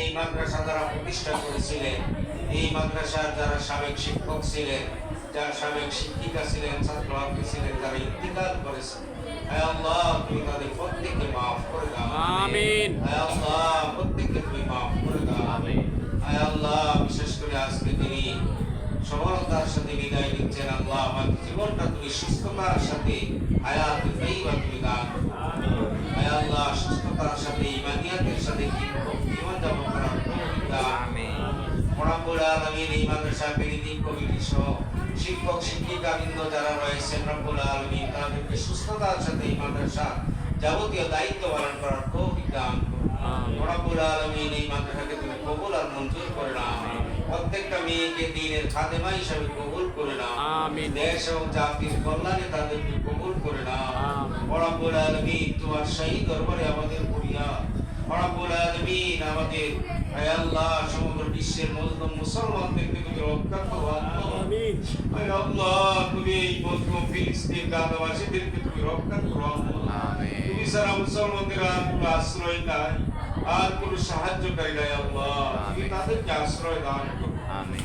এই মাদ্রাসা যারা প্রতিষ্ঠা করেছিলেন। এই মাদ্রাসার যারা সাবেক শিক্ষক ছিলেন যারা সাবেক শিক্ষিকা ছিলেন ছাত্র ছিলেন যারা ইন্তিকাল করেছেন আল্লাহ তুমি তাদের প্রত্যেককে মাফ করে দাও। আমিন। আল্লাহ প্রত্যেককে তুমি মাফ করে দাও। আয় আল্লাহ বিশেষ করে আজকে তিনি সফলতার সাথে বিদায় নিচ্ছেন। আল্লাহ আমার জীবনটা তুমি সুস্থতার সাথে হায়াত তৈবা তুমি দান আয় আল্লাহ সুস্থতার সাথে ইমানিয়াতের সাথে জীবন যাপন করার তৌফিক দান রব্বুল এই মাদ্রাসা বিরোধী কমিটি সহ শিক্ষক শিক্ষিকা বৃন্দ যারা রয়েছেন রব্বুল আলামিন তাদেরকে সুস্থতার সাথে এই মাদ্রাসা যাবতীয় দায়িত্ব পালন করার তৌফিক দান রব্বুল আলামিন এই মাদ্রাসাকে তুমি কবুল আর মঞ্জুর করে নাও প্রত্যেকটা মেয়েকে দিনের খাদেমা হিসাবে কবুল করে নাও আমিন। দেশ এবং জাতির কল্যাণে তাদেরকে কবুল করে নাও আমিন। রব্বুল আলামিন তোমার শাহী দরবারে আমাদের করিয়া। রব্বুল আলামিন আমাদের হে আল্লাহ সমগ্র বিশ্বের মজলুম মুসলমানদেরকে তুমি রক্ষা করো আমিন। হে আল্লাহ তুমি এই মজলুম ফিলিস্তিন গাজাবাসীদেরকে তুমি রক্ষা করো আল্লাহ। তুমি সারা মুসলমানদের আর কোনো আশ্রয় নাই আর কোনো সাহায্যকারী নাই আল্লাহ। তুমি তাদেরকে আশ্রয় দান করো।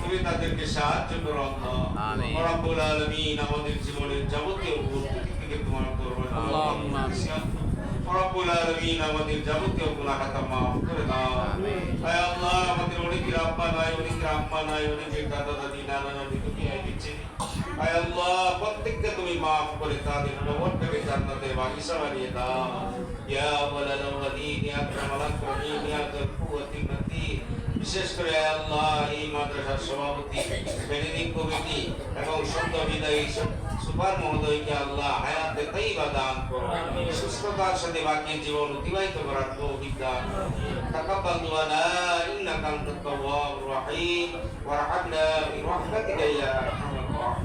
তুমি তাদেরকে সাহায্য করো আল্লাহ। আমিন। রব্বুল আলামিন আমাদের জীবনের যাবতীয় ভুল ত্রুটি থেকে তোমার দরবারে আল্লাহুম্মা আমিন। রব্বুল আলামিন আমাদের যাবতীয় গুনাহ খাতা মাফ করে দাও। হে আল্লাহ আমাদের অনেকের আব্বা নাই অনেকের আম্মা নাই অনেকের দাদা দাদি নানা নানি তুমি আইছে হে আল্লাহ প্রত্যেককে তুমি মাফ করে তাদের কবরটাকে জান্নাতের বাগিচা বানিয়ে দাও। ইয়া ওয়ালাল ওয়ালিদ ইয়া আকরামাল আকরামিন ইয়া যাল কুওয়াতি মাতিন বিশেষ করে আল্লাহ এই মাদ্রাসার সভাপতি বেনিদিন কমিটি এবং সদ্য বিদায়ী সুপার মহোদয়কে আল্লাহ হায়াতে তাইবা দান করো সুস্থতার সাথে বাকি জীবন অতিবাহিত করার তৌফিক দান তাকাব্বাল দুআনা ইন্নাকা আনতাত তাওয়াবুর রহিম। ওয়ারহামনা বিরহমাতিকা